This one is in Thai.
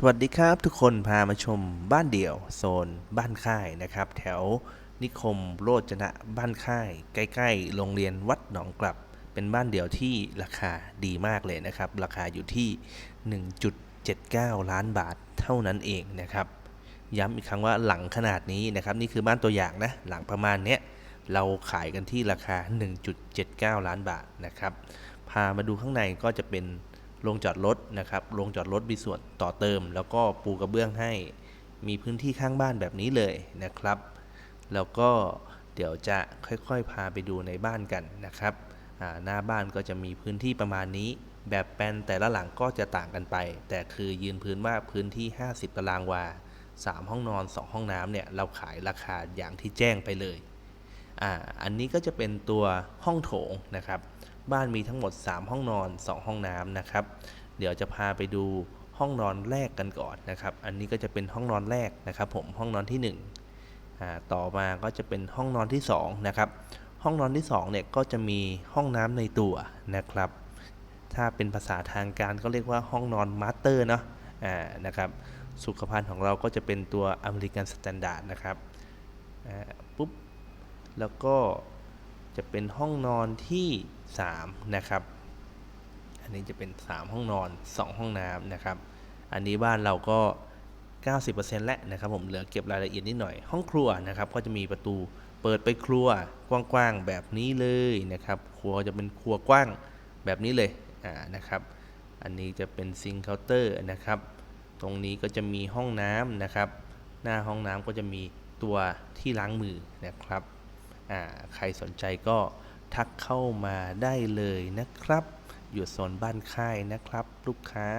สวัสดีครับทุกคนพามาชมบ้านเดี่ยว โซนบ้านค่ายนะครับ แถวนิคมโรจนะบ้านค่าย ใกล้ๆ โรงเรียนวัดหนองกลับ เป็นบ้านเดี่ยวที่ราคาดีมากเลยนะครับ ราคาอยู่ที่ 1.79 ล้านบาทเท่านั้นเองนะครับ ย้ำอีกครั้งว่าหลังขนาดนี้นะครับ นี่คือบ้านตัวอย่างนะ หลังประมาณเนี้ยเราขายกันที่ราคา 1.79 ล้านบาทนะครับ พามาดูข้างในก็จะเป็น โรงจอดรถนะครับโรงจอดรถมีส่วนต่อเติม แล้วก็ปูกระเบื้องให้ มีพื้นที่ข้างบ้านแบบนี้เลยนะครับ แล้วก็เดี๋ยวจะค่อยๆ พาไปดูในบ้านกันนะครับหน้าบ้านก็จะมีพื้นที่ประมาณนี้ แบบแปลนแต่ละหลังก็จะต่างกันไป แต่คือยืนพื้นว่าพื้นที่ 50 ตารางวา 3 ห้องนอน 2 ห้องน้ำเนี่ยเราขายราคาอย่างที่แจ้งไปเลย อ่าอันนี้ก็จะเป็นตัวห้องโถงนะครับ บ้านมีทั้งหมด 3 ห้องนอน 2 ห้องน้ำนะครับ เดี๋ยวจะพาไปดูห้องนอนแรกกันก่อนนะครับ อันนี้ก็จะเป็นห้องนอนแรกนะครับผมห้องนอนที่1อ่าต่อมาก็จะเป็นห้องนอนที่2นะครับห้องนอนที่2เนี่ยก็จะมีห้องน้ำในตัวนะครับ ถ้าเป็นภาษาทางการก็เรียกว่าห้องนอนมาสเตอร์เนาะอ่านะครับสุขภัณฑ์ของเราก็จะเป็นตัวอเมริกันสแตนดาร์ดนะครับอ่าปุ๊บ แล้วก็จะเป็นห้องนอนที่3นะครับ อันนี้จะเป็น 3 ห้องนอน 2 ห้องน้ำนะครับ อันนี้บ้านเราก็ 90%แล้วนะครับผมเหลือเก็บรายละเอียดนิดหน่อย ห้องครัวนะครับ ก็จะมีประตูเปิดไปครัวกว้างๆแบบนี้เลยนะครับ ครัวจะเป็นครัวกว้างแบบนี้เลยอ่านะครับ อันนี้จะเป็นซิงค์เคาน์เตอร์นะครับ ตรงนี้ก็จะมีห้องน้ำนะครับ หน้าห้องน้ำก็จะมีตัวที่ล้างมือนะครับ ใครสนใจก็ทักเข้ามาได้เลยนะครับ อยู่โซนบ้านค่ายนะครับ ลูกค้า